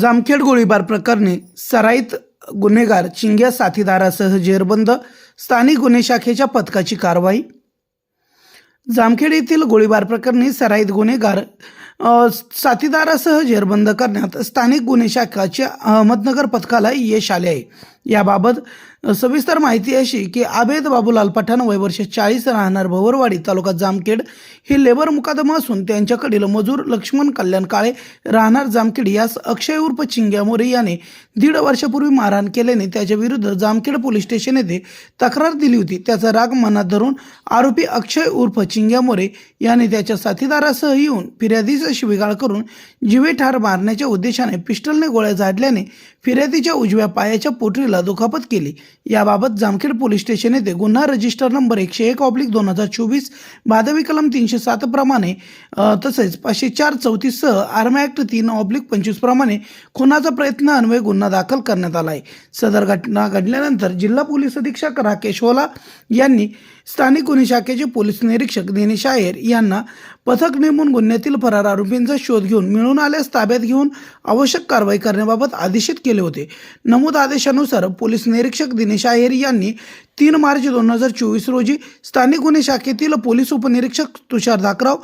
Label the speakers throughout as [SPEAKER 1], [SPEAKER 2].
[SPEAKER 1] जामखेड गोळीबार प्रकरणी सराईत गुन्हेगार चिंग्या साथीदारासह जेरबंद स्थानिक गुन्हे शाखेच्या पथकाची कारवाई. जामखेड येथील गोळीबार प्रकरणी सराईत गुन्हेगार साथीदारासह जेरबंद करण्यात स्थानिक गुन्हे शाखाच्या अहमदनगर पथकाला यश आले आहे. याबाबत सविस्तर माहिती अशी की आबेद बाबूलाल पठाण वय वर्ष चाळीस राहणार भवरवाडी तालुका जामखेड हे लेबर मुकादमा असून त्यांच्याकडील मजूर लक्ष्मण कल्याण काळे राहणार जामखेड यास अक्षय उर्फ चिंग्या मोरे याने दीड वर्षापूर्वी मारहाण केल्याने त्याच्या विरुद्ध जामखेड पोलीस स्टेशन येथे तक्रार दिली होती. त्याचा राग मनात धरून आरोपी अक्षय उर्फ चिंग्या मोरे याने त्याच्या साथीदारासह येऊन फिर्यादीचा शिवीगाळ करून जिवे ठार मारण्याच्या उद्देशाने पिस्टलने गोळ्या झाडल्याने फिर्यादीच्या उजव्या पायाच्या पोटरीला दुखापत केली. याबाबत जामखेड पोलीस स्टेशन येथे गुन्हा रजिस्टर नंबर एकशे एक ऑब्लिक दोन हजार चोवीस भादवी कलम तीनशे सात प्रमाणे तसेच पाचशे चार चौतीससह आर्म ॲक्ट तीन ऑब्लिक पंचवीस प्रमाणे खुनाचा प्रयत्न अन्वये गुन्हा दाखल करण्यात आला आहे. सदर घटना घडल्यानंतर जिल्हा पोलीस अधीक्षक राकेश ओला यांनी स्थानिक गुन्हे शाखेचे पोलीस निरीक्षक दिनेश आयर यांना पथक नेमून गुन्ह्यातील फरार आरोपींचा शोध घेऊन मिळून आल्यास ताब्यात घेऊन आवश्यक कारवाई करण्याबाबत आदेशित केले होते. नमूद आदेशानुसार पोलीस निरीक्षक दिनेश आहेर यांनी तीन मार्च दोन हजार चोवीस रोजी स्थानिक गुन्हे शाखेतील पोलीस उपनिरीक्षक तुषार धाकराव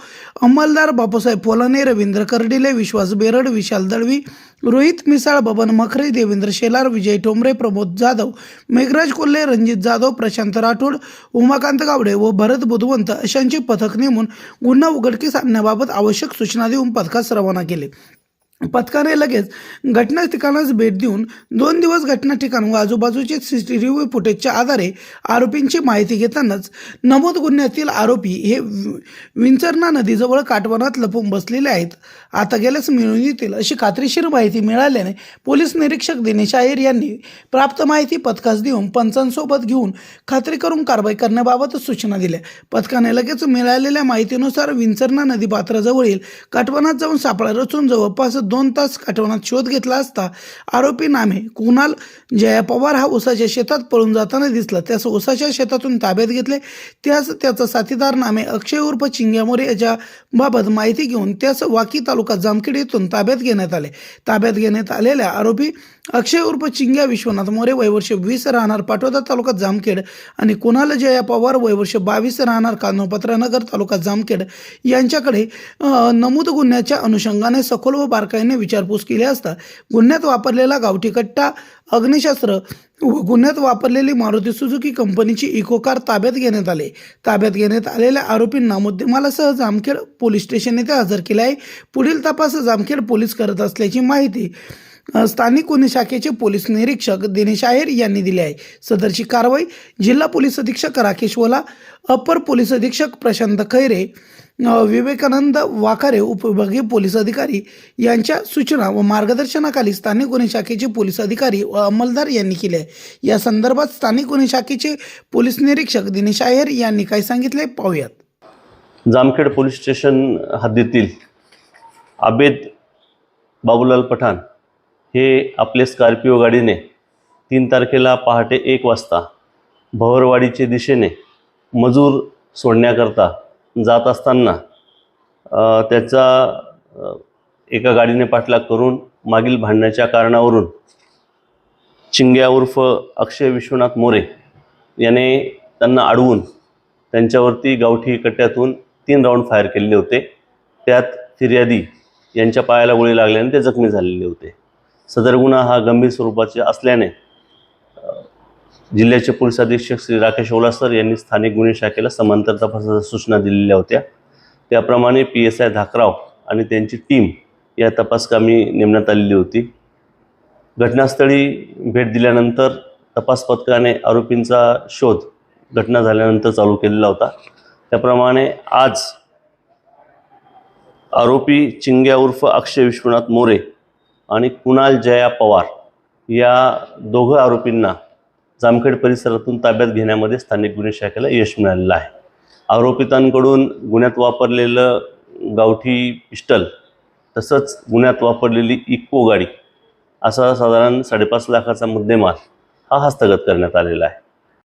[SPEAKER 1] अंमलदार बापूसाहेब फोलाने रवींद्र कर्डिले विश्वास बेरड विशाल दळवी रोहित मिसाळ बबन मखरे देवेंद्र शेलार विजय ठोंबरे प्रमोद जाधव मेघराज कोल्हे रणजित जाधव प्रशांत राठोड उमाकांत गावडे व भरत बुधवंत अशांचे पथक नेमून गुन्हा उघडकीस आणण्याबाबत आवश्यक सूचना देऊन पथकास रवाना केले. पथकाने लगेच घटना ठिकाणास भेट देऊन दोन दिवस घटना ठिकाण व आजूबाजूचे सी सी टी व्ही फुटेजच्या आधारे आरोपींची माहिती घेतानाच नमूद गुन्ह्यातील आरोपी हे वि- विंचरणा नदीजवळ काटवनात लपून बसलेले आहेत. आता गेल्यास मिळून येतील अशी खात्रीशीर माहिती मिळाल्याने पोलीस निरीक्षक दिनेश आयर यांनी प्राप्त माहिती पथकास देऊन पंचांसोबत घेऊन खात्री करून कारवाई करण्याबाबत सूचना दिल्या. पथकाने लगेच मिळालेल्या माहितीनुसार विंचरणा नदी पात्राजवळील काटवनात जाऊन सापळा रचून जवळपास दोन तास काठवणात शोध घेतला असता आरोपी नामे कुणाल जया पवार हा उसाच्या शेतात पळून जाताना दिसला. त्यास उसाच्या शेतातून ताब्यात घेतले. त्यास त्याचा साथीदार नामे अक्षय उर्फ चिंग्यामोरे याच्या बाबत माहिती घेऊन त्यास वाकी तालुका जामखेड येथून ताब्यात घेण्यात आले. ताब्यात घेण्यात आलेल्या आरोपी अक्षय उर्फ चिंग्या विश्वनाथ मोरे वयवर्ष वीस राहणार पाटोदा तालुका जामखेड आणि कुणाल जया पवार वयवर्ष बावीस राहणार कान्होपत्रा नगर तालुका जामखेड यांच्याकडे नमूद गुन्ह्याच्या अनुषंगाने सखोल व बारकाईने विचारपूस केली असता गुन्ह्यात वापरलेला गावठी कट्टा अग्निशास्त्र व गुन्ह्यात वापरलेली मारुती सुझुकी कंपनीची इको कार ताब्यात घेण्यात आले. ताब्यात घेण्यात आलेल्या आरोपींना मुद्देमालासह जामखेड पोलीस स्टेशन येथे हजर केले आहे. पुढील तपास जामखेड पोलीस करत असल्याची माहिती स्थानिक गुन्हे शाखेचे पोलीस निरीक्षक दिनेश आहेर यांनी दिली आहे. सदरची कारवाई जिल्हा पोलीस अधीक्षक राकेश वोला अपर पोलीस अधीक्षक प्रशांत खैरे विवेकानंद वाखारे उपविभागीय पोलीस अधिकारी यांच्या सूचना व मार्गदर्शनाखाली स्थानिक गुन्हे शाखेचे पोलीस अधिकारी व अंमलदार यांनी केले आहे. या संदर्भात स्थानिक गुन्हे शाखेचे पोलीस निरीक्षक दिनेश आहेर यांनी काय सांगितले पाहूयात.
[SPEAKER 2] जामखेड पोलीस स्टेशन हद्दीतील आबेद बाबूलाल पठाण हे आपले स्कॉर्पिओ गाडीने तीन तारखेला पहाटे एक वाजता भवरवाडीचे दिशेने मजूर सोडण्याकरता जात असताना त्याचा एका गाडीने पाठलाग करून मागील भांडण्याच्या कारणावरून चिंग्या उर्फ अक्षय विश्वनाथ मोरे याने त्यांना अडवून त्यांच्यावरती गावठी कट्ट्यातून तीन राऊंड फायर केलेले होते. त्यात फिर्यादी यांच्या पायाला गोळी लागल्याने ते जखमी झालेले होते. सदर गुन्हा हा गंभीर स्वरूपाचे असल्याने जिल्ह्याचे पोलीस अधीक्षक श्री राकेश ओलासर यांनी स्थानिक गुन्हे शाखेला समांतर तपासाच्या सूचना दिलेल्या होत्या. त्याप्रमाणे पी एस आय धाकराव आणि त्यांची टीम या तपासकामी नेमण्यात आलेली होती. घटनास्थळी भेट दिल्यानंतर तपास पथकाने आरोपींचा शोध घटना झाल्यानंतर चालू केलेला होता. त्याप्रमाणे आज आरोपी चिंग्या उर्फ अक्षय विश्वनाथ मोरे आणि कुणाल जया पवार या दोघं आरोपींना जामखेड परिसरातून ताब्यात घेण्यामध्ये स्थानिक गुन्हे शाखेला यश मिळालेलं आहे. आरोपितांकडून गुन्ह्यात वापरलेलं गावठी पिस्टल तसंच गुन्ह्यात वापरलेली इको गाडी असा साधारण साडेपाच लाखाचा मुद्देमाल हा हस्तगत करण्यात आलेला आहे.